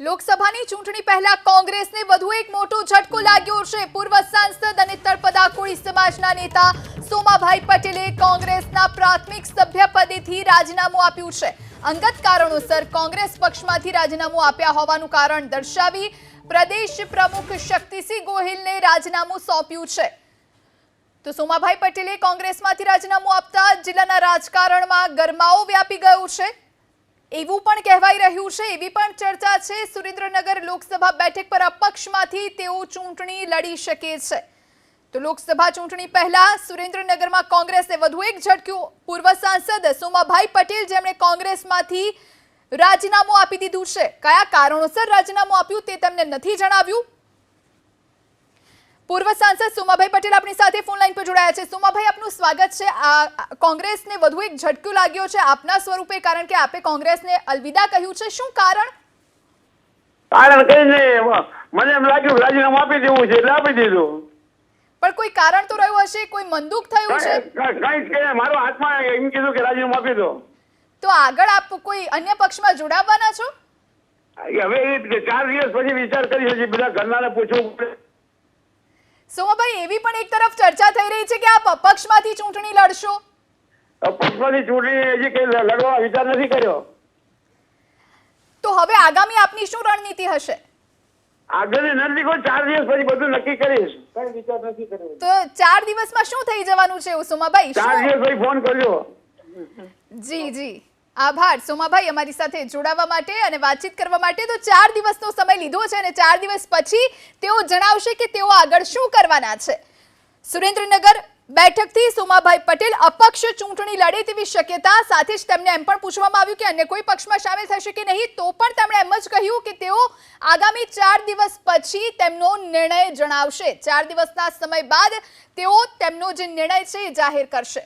લોકસભાની ચૂંટણી પહેલા કોંગ્રેસને વધુ એક મોટો ઝટકો લાગ્યો છે. પૂર્વ સાંસદ અને તળપદા કોળી સમાજના નેતા સોમાભાઈ પટેલે કોંગ્રેસના પ્રાથમિક સભ્ય પદેથી રાજીનામું આપ્યું છે. અંગત કારણોસર કોંગ્રેસ પક્ષમાંથી રાજીનામું આપ્યા હોવાનું કારણ દર્શાવી પ્રદેશ પ્રમુખ શક્તિસિંહ ગોહિલને રાજીનામું સોંપ્યું છે. તો સોમાભાઈ પટેલે કોંગ્રેસમાંથી રાજીનામું આપતા જિલ્લાના રાજકારણમાં ગરમાવો વ્યાપી ગયો છે. એવું પણ કહેવાઈ રહ્યું છે, એવી પણ ચર્ચા છે, સુરેન્દ્રનગર લોકસભા બેઠક પર અપક્ષમાંથી તેઓ ચૂંટણી લડી શકે છે. તો લોકસભા ચૂંટણી પહેલા સુરેન્દ્રનગરમાં કોંગ્રેસે વધુ એક ઝટક્યું. પૂર્વ સાંસદ સોમાભાઈ પટેલ જેમણે કોંગ્રેસમાંથી રાજીનામું આપી દીધું છે. કયા કારણોસર રાજીનામું આપ્યું તે તેમને નથી જણાવ્યું? પૂર્વ સાંસદ સુમાભાઈ પટેલ આપણી સાથે ફોન લાઈન પર જોડાયા છે. સુમાભાઈ આપનું સ્વાગત છે. કોંગ્રેસને વધુ એક ઝટકું લાગ્યો છે આપના સ્વરૂપે કારણ કે આપે કોંગ્રેસને અલવિદા કહ્યું છે. શું કારણ? કારણ કઈ નહીં મને એમ લાગ્યું રાજીનામું આપી દેવું છે એટલે આપી દીધું. પણ કોઈ કારણ તો રહ્યું હશે? કોઈ મંદુક થયું છે? કઈ કે મારો હાથમાં એમ કીધું કે રાજીનામું આપી દો. તો આગળ આપ કોઈ અન્ય પક્ષમાં જોડાવવાના છો? હવે ચાર દિવસ પછી વિચાર કરી હજી બધા ઘરનાને પૂછવું પડે. સોમાભાઈ એવી પણ એક તરફ ચર્ચા થઈ રહી છે કે આપ અપક્ષમાંથી ચૂંટણી લડશો? અપક્ષમાંથી ચૂંટણી હજી કે લડવા વિચાર નથી કર્યો. તો હવે આગામી આપની શું રણનીતિ હશે? આગળની કોઈ ચાર દિવસ પછી બધું નક્કી કરીશ. કઈ વિચાર નથી કર્યો. તો ચાર દિવસમાં શું થઈ જવાનું છે સોમાભાઈ? ચાર દિવસ પછી ફોન કરજો. જી જી. આભાર. સોમાભાઈ, અમારી સાથે જોડાવા માટે અને વાતચીત કરવા માટે તો ચાર દિવસનો સમય લીધો છે અને ચાર દિવસ પછી તેઓ જણાવશે કે તેઓ આગળ શું કરવાના છે. સુરેન્દ્રનગર બેઠકથી સોમાભાઈ પટેલ અપક્ષ ચૂંટણી લડે તેવી શક્યતા સાથે જ તેમને એમ પણ પૂછવામાં આવ્યું કે અન્ય કોઈ પક્ષમાં સામેલ થશે કે નહીં, તો પણ તેમણે એમ જ કહ્યું કે તેઓ આગામી ચાર દિવસ પછી તેમનો નિર્ણય જણાવશે. ચાર દિવસના સમય બાદ તેઓ તેમનો જે નિર્ણય છે એ જાહેર કરશે.